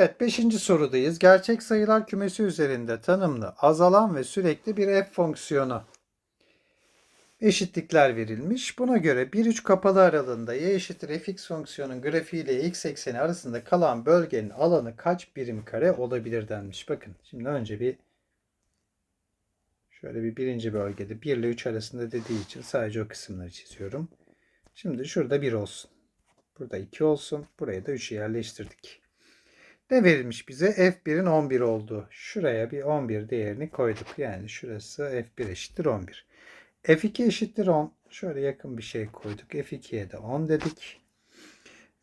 Evet, beşinci sorudayız. Gerçek sayılar kümesi üzerinde tanımlı, azalan ve sürekli bir f fonksiyonu. Eşitlikler verilmiş. Buna göre 1-3 kapalı aralığında y eşittir fx fonksiyonun grafiği ile x ekseni arasında kalan bölgenin alanı kaç birim kare olabilir denmiş. Bakın şimdi önce bir şöyle bir birinci bölgede 1 ile 3 arasında dediği için sadece o kısımları çiziyorum. Şimdi şurada 1 olsun. Burada 2 olsun. Buraya da 3'ü yerleştirdik. Ne verilmiş bize? F1'in 11 olduğu. Şuraya bir 11 değerini koyduk. Yani şurası F1 eşittir 11. F2 eşittir 10. Şöyle yakın bir şey koyduk. F2'ye de 10 dedik.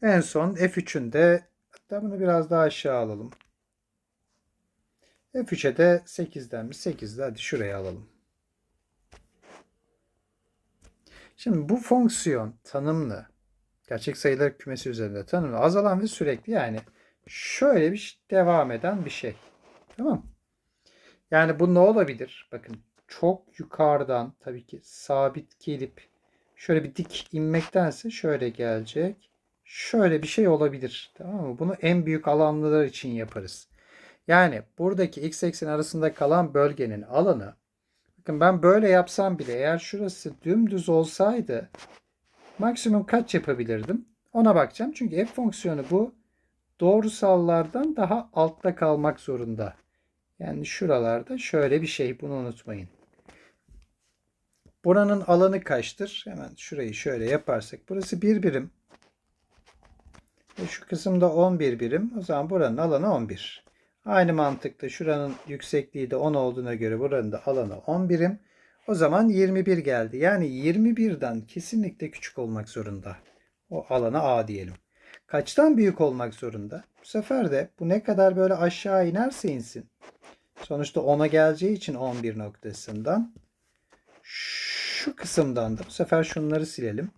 En son F3'ün de hatta bunu biraz daha aşağı alalım. F3'e de 8'den mi? 8'de hadi şuraya alalım. Şimdi bu fonksiyon tanımlı. Gerçek sayılar kümesi üzerinde tanımlı. Azalan ve sürekli yani şöyle bir devam eden bir şey. Tamam Yani bu ne olabilir? Bakın çok yukarıdan tabii ki sabit gelip şöyle bir dik inmektense şöyle gelecek. Şöyle bir şey olabilir. Tamam mı? Bunu en büyük alanlar için yaparız. Yani buradaki x eksen arasında kalan bölgenin alanı bakın ben böyle yapsam bile eğer şurası dümdüz olsaydı maksimum kaç yapabilirdim? Ona bakacağım. Çünkü f fonksiyonu bu doğrusallardan daha altta kalmak zorunda. Yani şuralarda şöyle bir şey bunu unutmayın. Buranın alanı kaçtır? Hemen şurayı şöyle yaparsak. Burası bir birim. Ve şu kısımda 11 birim. O zaman buranın alanı 11. Aynı mantıkta şuranın yüksekliği de 10 olduğuna göre buranın da alanı 10 birim. O zaman 21 geldi. Yani 21'den kesinlikle küçük olmak zorunda. O alana A diyelim. Kaçtan büyük olmak zorunda? Bu sefer de bu ne kadar böyle aşağı inerse insin. Sonuçta 10'a geleceği için 11 noktasından şu kısımdan da bu sefer şunları silelim.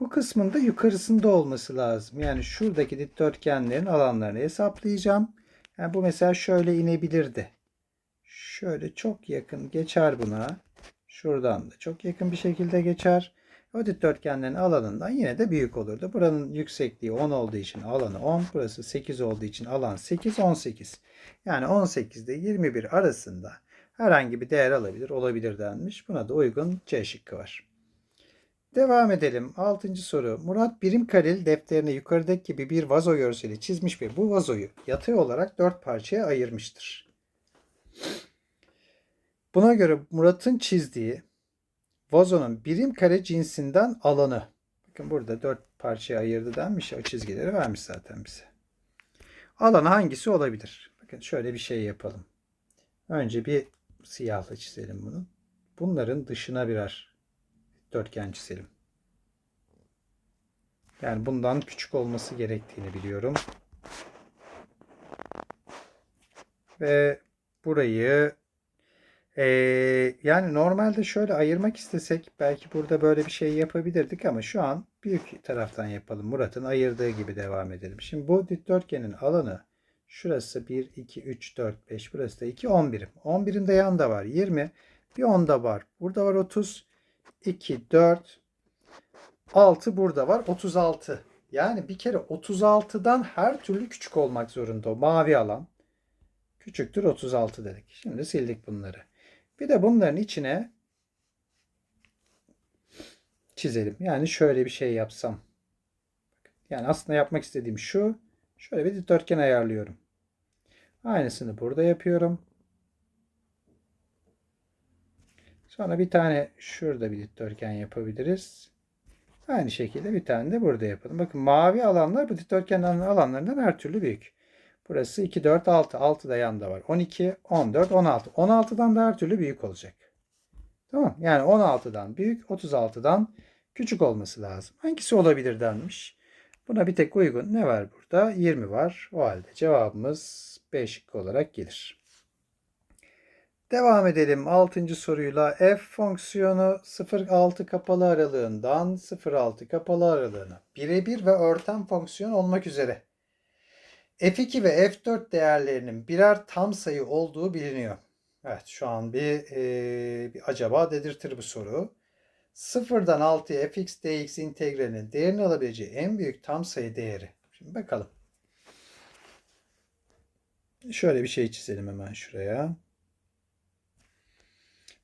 Bu kısmın da yukarısında olması lazım. Yani şuradaki dikdörtgenlerin alanlarını hesaplayacağım. Yani bu mesela şöyle inebilirdi. Şöyle çok yakın geçer buna. Şuradan da çok yakın bir şekilde geçer. O dikdörtgenlerin alanından yine de büyük olurdu. Buranın yüksekliği 10 olduğu için alanı 10. Burası 8 olduğu için alan 8, 18. Yani 18 ile 21 arasında herhangi bir değer alabilir, olabilir denmiş. Buna da uygun C şıkkı var. Devam edelim. Altıncı soru. Murat birim kareli defterine yukarıdaki gibi bir vazo görseli çizmiş ve bu vazoyu yatay olarak dört parçaya ayırmıştır. Buna göre Murat'ın çizdiği vazonun birim kare cinsinden alanı. Bakın burada dört parçaya ayırdı denmiş. O çizgileri vermiş zaten bize. Alanı hangisi olabilir? Bakın şöyle bir şey yapalım. Önce bir siyahla çizelim bunu. Bunların dışına birer dörtgen çizelim. Yani bundan küçük olması gerektiğini biliyorum. Ve burayı ee, yani normalde şöyle ayırmak istesek belki burada böyle bir şey yapabilirdik ama şu an büyük taraftan yapalım. Murat'ın ayırdığı gibi devam edelim. Şimdi bu dikdörtgenin alanı şurası 1, 2, 3, 4, 5 burası da 2, 11. 11'in de yanında var 20. Bir 10 da var. Burada var 30. 2, 4, 6 burada var. 36. Yani bir kere 36'dan her türlü küçük olmak zorunda o mavi alan. Küçüktür 36 dedik. Şimdi sildik bunları. Bir de bunların içine çizelim. Yani şöyle bir şey yapsam. Yani aslında yapmak istediğim şu. Şöyle bir dikdörtgen ayarlıyorum. Aynısını burada yapıyorum. Sonra bir tane şurada bir dikdörtgen yapabiliriz. Aynı şekilde bir tane de burada yapalım. Bakın mavi alanlar bu dikdörtgen alanlarından her türlü büyük. Burası 2, 4, 6. 6 da yanda var. 12, 14, 16. 16'dan da her türlü büyük olacak. Tamam. Yani 16'dan büyük, 36'dan küçük olması lazım. Hangisi olabilir denmiş. Buna bir tek uygun ne var burada? 20 var. O halde cevabımız B olarak gelir. Devam edelim 6. soruyla f fonksiyonu 0-6 kapalı aralığından 0-6 kapalı aralığına birebir ve örten fonksiyon olmak üzere f2 ve f4 değerlerinin birer tam sayı olduğu biliniyor. Evet şu an bir, e, bir acaba dedirtir bu soru. 0'dan 6'ya fx dx integralinin değerini alabileceği en büyük tam sayı değeri. Şimdi bakalım. Şöyle bir şey çizelim hemen şuraya.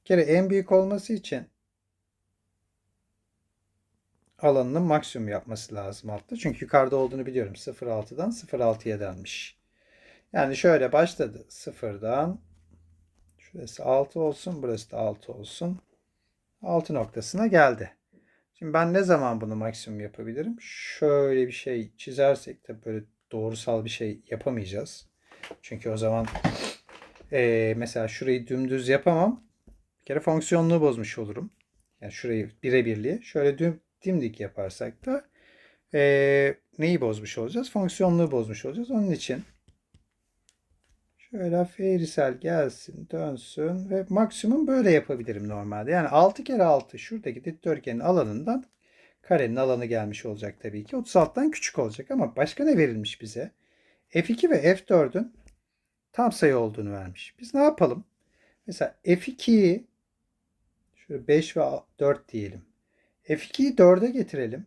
Bir kere en büyük olması için alanının maksimum yapması lazım altta. Çünkü yukarıda olduğunu biliyorum. 0.6'dan 0.6'ya denmiş. Yani şöyle başladı. 0'dan şurası 6 olsun. Burası da 6 olsun. 6 noktasına geldi. Şimdi ben ne zaman bunu maksimum yapabilirim? Şöyle bir şey çizersek de böyle doğrusal bir şey yapamayacağız. Çünkü o zaman eee, mesela şurayı dümdüz yapamam. Bir kere fonksiyonluğu bozmuş olurum. Yani şurayı birebirliğe. Şöyle düm, dimdik yaparsak da eee, neyi bozmuş olacağız? Fonksiyonluğu bozmuş olacağız. Onun için şöyle eğrisel gelsin, dönsün ve maksimum böyle yapabilirim normalde. Yani 6 kere 6 şuradaki dikdörtgenin alanından karenin alanı gelmiş olacak tabii ki. 36'dan küçük olacak ama başka ne verilmiş bize? F2 ve F4'ün tam sayı olduğunu vermiş. Biz ne yapalım? Mesela F2'yi şöyle 5 ve 4 diyelim. F2'yi 4'e getirelim.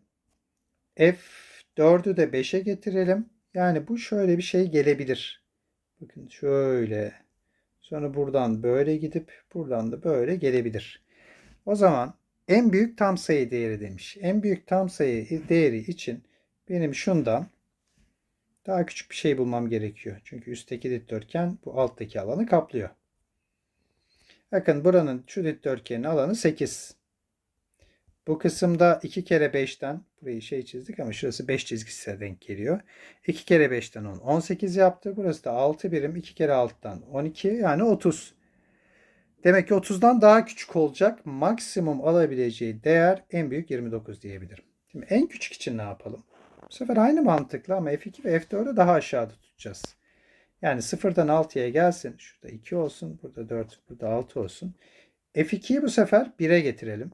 F4'ü de 5'e getirelim. Yani bu şöyle bir şey gelebilir. Bakın şöyle. Sonra buradan böyle gidip buradan da böyle gelebilir. O zaman en büyük tam sayı değeri demiş. En büyük tam sayı değeri için benim şundan daha küçük bir şey bulmam gerekiyor. Çünkü üstteki dikdörtgen bu alttaki alanı kaplıyor. Bakın buranın şu dikdörtgenin alanı 8. Bu kısımda 2 kere 5'ten burayı şey çizdik ama şurası 5 çizgisine denk geliyor. 2 kere 5'ten 10. 18 yaptı. Burası da 6 birim. 2 kere 6'dan 12 yani 30. Demek ki 30'dan daha küçük olacak. Maksimum alabileceği değer en büyük 29 diyebilirim. Şimdi en küçük için ne yapalım? Bu sefer aynı mantıkla ama F2 ve F4'ü daha aşağıda tutacağız. Yani 0'dan 6'ya gelsin. Şurada 2 olsun. Burada 4, burada 6 olsun. F2'yi bu sefer 1'e getirelim.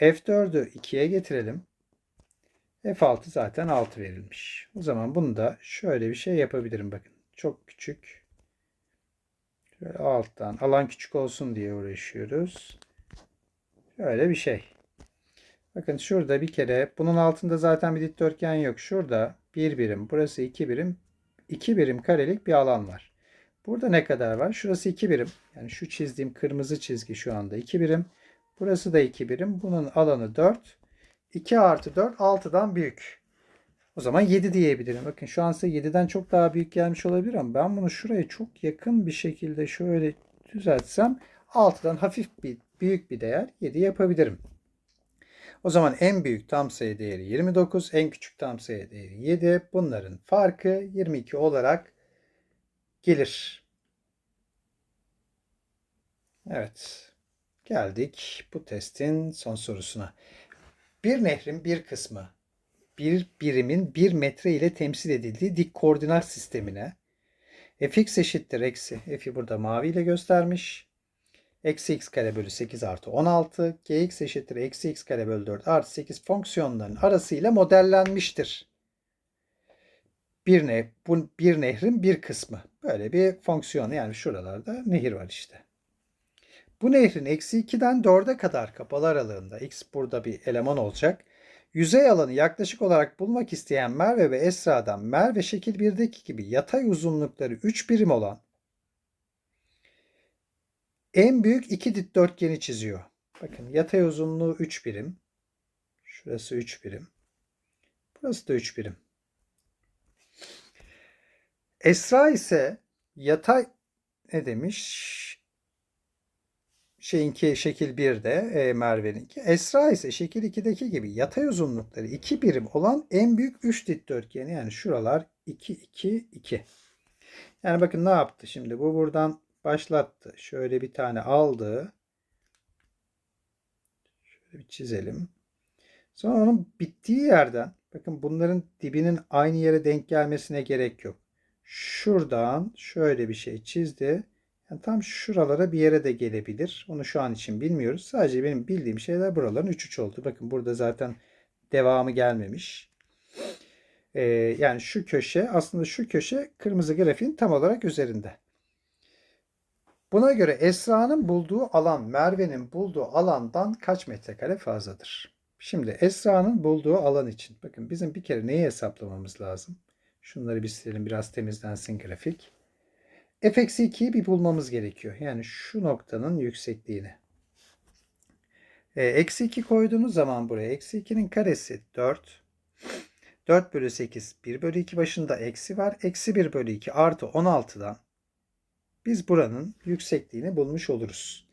F4'ü 2'ye getirelim. F6 zaten 6 verilmiş. O zaman bunu da şöyle bir şey yapabilirim. Bakın çok küçük. Şöyle alttan alan küçük olsun diye uğraşıyoruz. Şöyle bir şey. Bakın şurada bir kere bunun altında zaten bir dikdörtgen yok. Şurada bir birim, burası iki birim, iki birim karelik bir alan var. Burada ne kadar var? Şurası iki birim. Yani şu çizdiğim kırmızı çizgi şu anda iki birim. Burası da 2 birim. Bunun alanı 4. 2 artı 4 6'dan büyük. O zaman 7 diyebilirim. Bakın şu an size 7'den çok daha büyük gelmiş olabilir ama ben bunu şuraya çok yakın bir şekilde şöyle düzeltsem 6'dan hafif bir büyük bir değer 7 yapabilirim. O zaman en büyük tam sayı değeri 29, en küçük tam sayı değeri 7. Bunların farkı 22 olarak gelir. Evet. Geldik bu testin son sorusuna. Bir nehrin bir kısmı bir birimin bir metre ile temsil edildiği dik koordinat sistemine fx eşittir eksi f'i burada mavi ile göstermiş. Eksi x kare bölü 8 artı 16 gx eşittir eksi x kare bölü 4 artı 8 fonksiyonların arasıyla modellenmiştir. Bir, ne, bu bir nehrin bir kısmı. Böyle bir fonksiyon yani şuralarda nehir var işte. Bu nehrin eksi 2'den 4'e kadar kapalı aralığında x burada bir eleman olacak. Yüzey alanı yaklaşık olarak bulmak isteyen Merve ve Esra'dan Merve şekil 1'deki gibi yatay uzunlukları 3 birim olan en büyük iki dikdörtgeni çiziyor. Bakın yatay uzunluğu 3 birim. Şurası 3 birim. Burası da 3 birim. Esra ise yatay ne demiş? Şeyinki şekil 1'de e, Merve'ninki. Esra ise şekil 2'deki gibi yatay uzunlukları 2 birim olan en büyük 3 dikdörtgeni yani şuralar 2 2 2. Yani bakın ne yaptı şimdi bu buradan başlattı. Şöyle bir tane aldı. Şöyle bir çizelim. Sonra onun bittiği yerden bakın bunların dibinin aynı yere denk gelmesine gerek yok. Şuradan şöyle bir şey çizdi. Yani tam şuralara bir yere de gelebilir. Onu şu an için bilmiyoruz. Sadece benim bildiğim şeyler buraların 3-3 oldu. Bakın burada zaten devamı gelmemiş. Ee, yani şu köşe aslında şu köşe kırmızı grafiğin tam olarak üzerinde. Buna göre Esra'nın bulduğu alan Merve'nin bulduğu alandan kaç metrekare fazladır? Şimdi Esra'nın bulduğu alan için bakın bizim bir kere neyi hesaplamamız lazım? Şunları bir silelim biraz temizlensin grafik. F eksi 2'yi bir bulmamız gerekiyor. Yani şu noktanın yüksekliğini. E, eksi 2 koyduğunuz zaman buraya eksi 2'nin karesi 4. 4 bölü 8 1 bölü 2 başında eksi var. Eksi 1 bölü 2 artı 16'dan biz buranın yüksekliğini bulmuş oluruz.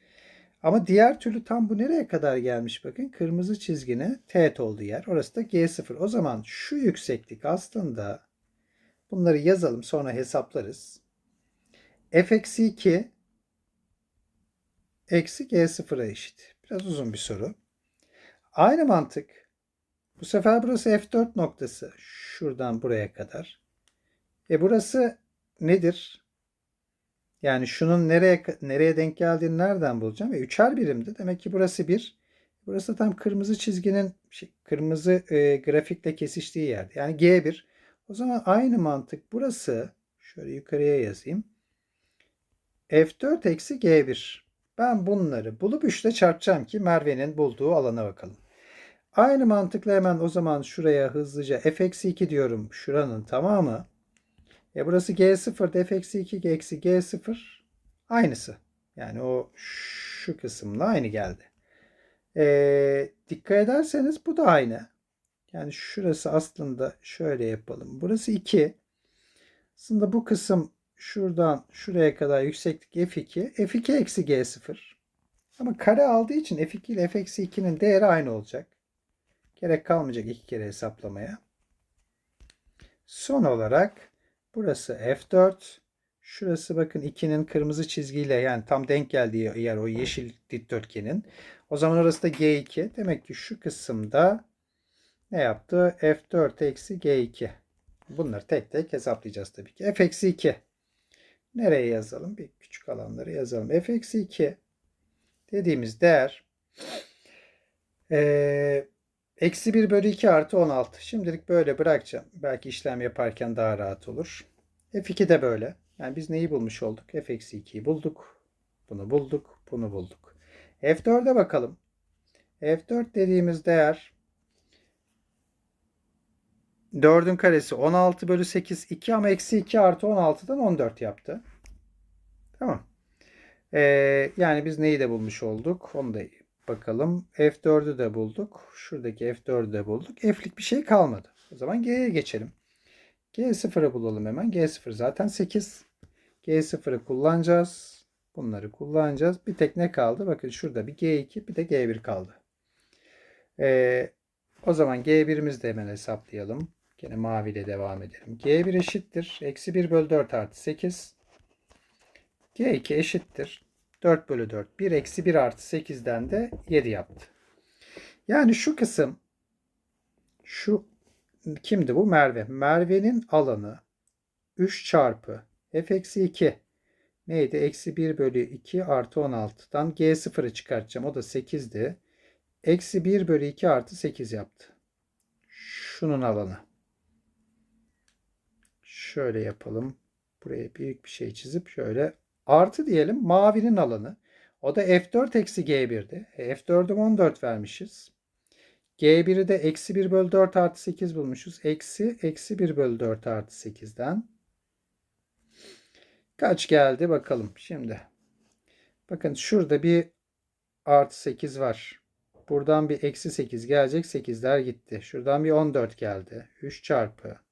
Ama diğer türlü tam bu nereye kadar gelmiş bakın. Kırmızı çizgine teğet olduğu yer. Orası da G0. O zaman şu yükseklik aslında bunları yazalım sonra hesaplarız. F eksi 2 eksi G0'a eşit. Biraz uzun bir soru. Aynı mantık. Bu sefer burası F4 noktası. Şuradan buraya kadar. E burası nedir? Yani şunun nereye nereye denk geldiğini nereden bulacağım? E, üçer birimdi. Demek ki burası 1. Burası tam kırmızı çizginin şey, kırmızı e, grafikle kesiştiği yer. Yani G1. O zaman aynı mantık burası. Şöyle yukarıya yazayım. F4 eksi G1. Ben bunları bulup 3 ile çarpacağım ki Merve'nin bulduğu alana bakalım. Aynı mantıkla hemen o zaman şuraya hızlıca f eksi 2 diyorum. Şuranın tamamı. E burası G0, f eksi 2 eksi G0 aynısı. Yani o şu kısımla aynı geldi. E, dikkat ederseniz bu da aynı. Yani şurası aslında şöyle yapalım. Burası 2. Aslında bu kısım şuradan şuraya kadar yükseklik f2. f2 eksi g0. Ama kare aldığı için f2 ile f eksi 2'nin değeri aynı olacak. Gerek kalmayacak iki kere hesaplamaya. Son olarak burası f4. Şurası bakın 2'nin kırmızı çizgiyle yani tam denk geldiği yer o yeşil dikdörtgenin. O zaman orası da g2. Demek ki şu kısımda ne yaptı? f4 eksi g2. Bunları tek tek hesaplayacağız tabii ki. f eksi 2. Nereye yazalım? Bir küçük alanları yazalım. f eksi 2 dediğimiz değer e, eksi 1 bölü 2 artı 16. Şimdilik böyle bırakacağım. Belki işlem yaparken daha rahat olur. f2 de böyle. Yani biz neyi bulmuş olduk? f eksi 2'yi bulduk. Bunu bulduk. Bunu bulduk. f4'e bakalım. f4 dediğimiz değer 4'ün karesi 16 bölü 8 2 ama eksi 2 artı 16'dan 14 yaptı. Tamam. Ee, yani biz neyi de bulmuş olduk? Onu da bakalım. F4'ü de bulduk. Şuradaki F4'ü de bulduk. F'lik bir şey kalmadı. O zaman G'ye geçelim. G0'ı bulalım hemen. G0 zaten 8. G0'ı kullanacağız. Bunları kullanacağız. Bir tek ne kaldı? Bakın şurada bir G2 bir de G1 kaldı. Ee, o zaman G1'imizi de hemen hesaplayalım. Yine maviyle devam edelim. G1 eşittir. Eksi 1 bölü 4 artı 8. G2 eşittir. 4 bölü 4. 1 eksi 1 artı 8'den de 7 yaptı. Yani şu kısım şu kimdi bu? Merve. Merve'nin alanı 3 çarpı f eksi 2 neydi? Eksi 1 bölü 2 artı 16'dan G0'ı çıkartacağım. O da 8'di. Eksi 1 bölü 2 artı 8 yaptı. Şunun alanı. Şöyle yapalım. Buraya büyük bir şey çizip şöyle artı diyelim mavinin alanı. O da F4 eksi G1'di. E, F4'ü 14 vermişiz. G1'i de eksi 1 bölü 4 artı 8 bulmuşuz. Eksi eksi 1 bölü 4 artı 8'den. Kaç geldi bakalım şimdi. Bakın şurada bir artı 8 var. Buradan bir eksi 8 gelecek. 8'ler gitti. Şuradan bir 14 geldi. 3 çarpı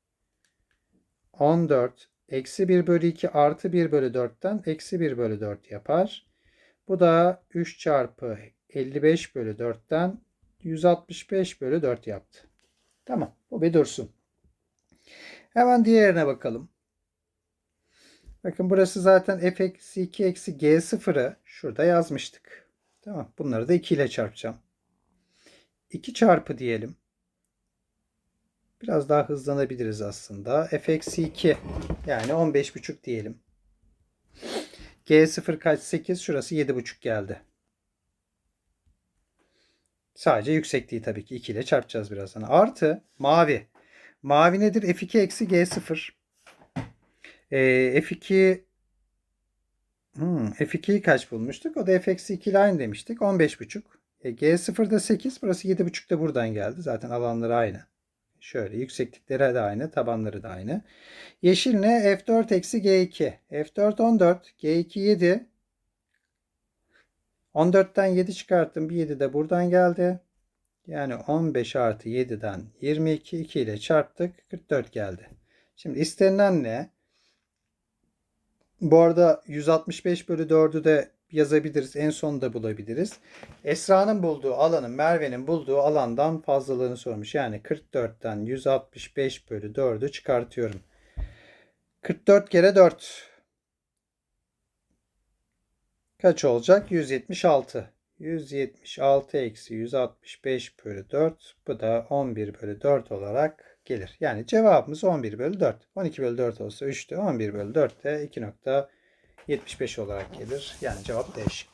14 eksi 1 bölü 2 artı 1 bölü 4'ten eksi 1 bölü 4 yapar. Bu da 3 çarpı 55 bölü 4'ten 165 bölü 4 yaptı. Tamam. Bu bir dursun. Hemen diğerine bakalım. Bakın burası zaten f eksi 2 eksi g0'ı şurada yazmıştık. Tamam. Bunları da 2 ile çarpacağım. 2 çarpı diyelim. Biraz daha hızlanabiliriz aslında. f eksi 2 yani 15,5 diyelim. G0 kaç? 8. Şurası 7,5 geldi. Sadece yüksekliği tabii ki 2 ile çarpacağız birazdan. Artı mavi. Mavi nedir? F2 eksi G0. Ee, F2 hmm, F2'yi kaç bulmuştuk? O da F eksi 2 ile aynı demiştik. 15,5. E, G0'da 8. Burası 7,5 da buradan geldi. Zaten alanları aynı. Şöyle yükseklikleri de aynı, tabanları da aynı. Yeşil ne? F4 eksi G2. F4 14, G2 7. 14'ten 7 çıkarttım. Bir 7 de buradan geldi. Yani 15 artı 7'den 22. 2 ile çarptık. 44 geldi. Şimdi istenilen ne? Bu arada 165 bölü 4'ü de yazabiliriz. En sonunda bulabiliriz. Esra'nın bulduğu alanın Merve'nin bulduğu alandan fazlalığını sormuş. Yani 44'ten 165 bölü 4'ü çıkartıyorum. 44 kere 4 kaç olacak? 176. 176 eksi 165 bölü 4 bu da 11 bölü 4 olarak gelir. Yani cevabımız 11 bölü 4. 12 bölü 4 olsa 3'tü. 11 bölü 4 de 2.75 olarak gelir. Yani cevap D şıkkı.